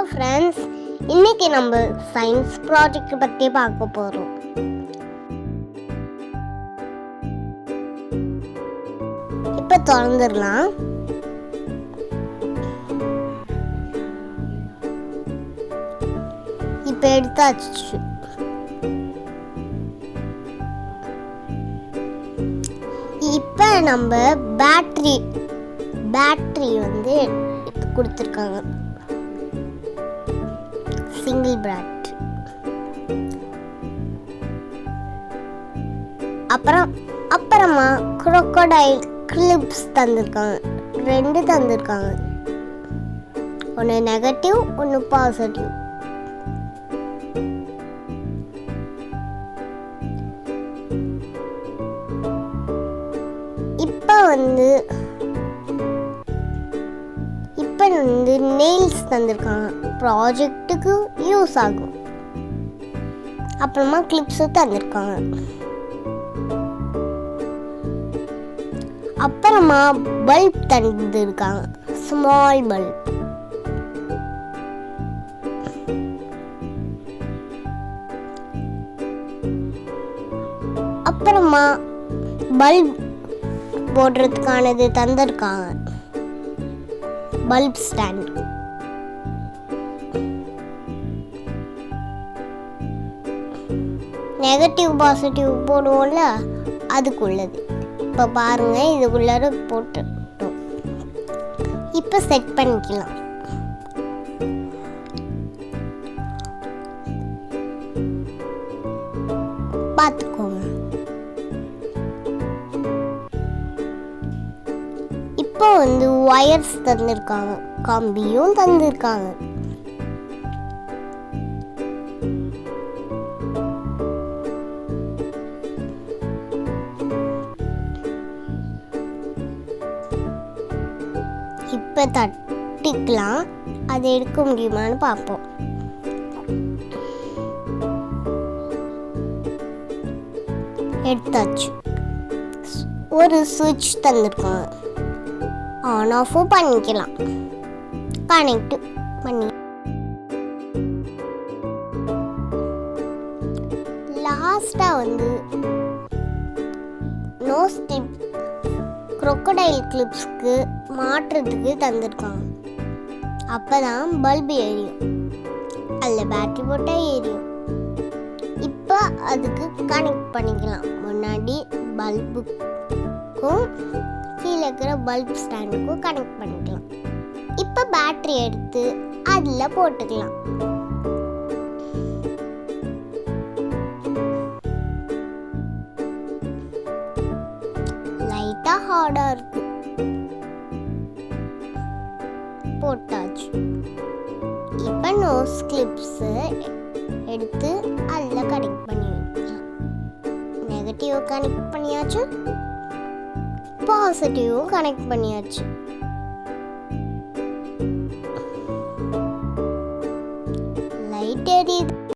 Hello friends இன்னைக்கு நம்ம science project பற்றி பார்க்க போகிறோம் இப்போ திறந்துடலாம் இப்போ எடுத்தாச்சு. இப்போ நம்ம பேட்ரி பேட்ரி வந்து கொடுத்துருக்காங்க. சிங்கிள் பேட்ரி அப்புறம் அப்புறமா குரோக்கோடைல் கிளிப்ஸ் தந்திருக்காங்க. ரெண்டு தந்திருக்காங்க. ஒன்று நெகட்டிவ் ஒன்று பாசிட்டிவ் இப்போ வந்து வந்து நெயில்ஸ் தந்திருக்காங்க ப்ராஜெக்ட்டுக்கு யூஸ் ஆகும். அப்புறமா கிளிப்ஸும் தந்திருக்காங்க அப்புறமா பல்ப் தந்திருக்காங்க ஸ்மால் பல்ப் அப்புறமா பல்ப் போடுறதுக்கானது தந்திருக்காங்க பல்ப் ஸ்டாண்ட். நெகட்டிவ் பாசிட்டிவ் போடுவோம்ல அதுக்குள்ளது. இப்போ பாருங்க இதுக்குள்ளார போட்டுட்டோம். இப்போ செட் பண்ணிக்கலாம். பார்த்துக்கோங்க. இப்போ வந்து ஒயர்ஸ் தந்திருக்காங்க. கம்பியும் தந்திருக்காங்க. இப்போ தட்டிக்கலாம். அதை எடுக்க முடியுமான்னு பார்ப்போம். எடுத்தாச்சு. ஒரு சுவிட்ச் தந்திருக்காங்க. ஆன் ஆஃபும் பண்ணிக்கலாம். கனெக்ட் பண்ணி. லாஸ்ட்டாக வந்து நோஸ் டிப் க்ரொக்கடைல் கிளிப்ஸ்க்கு மாற்றுறதுக்கு தந்திருக்காங்க அப்போ தான் பல்பு எரியும். அதில் பேட்டரி போட்டால் எரியும். இப்போ அதுக்கு கனெக்ட் பண்ணிக்கலாம். முன்னாடி பல்புக்கும் கீழே இருக்கிற பல்ப் ஸ்டாண்டுக்கும் கனெக்ட் பண்ணிக்கலாம். இப்போ பேட்டரி எடுத்து அதில் போட்டுக்கலாம். லைட்டாக ஹார்டாக இருக்கு. போட்டாச்சு. இப்போ நோஸ் கிளிப்ஸு எடுத்து அதில் கனெக்ட் பண்ணி வைக்கலாம். நெகட்டிவ் கனெக்ட் பண்ணியாச்சு. பாசிட்டிவும் கனெக்ட் பண்ணியாச்சு.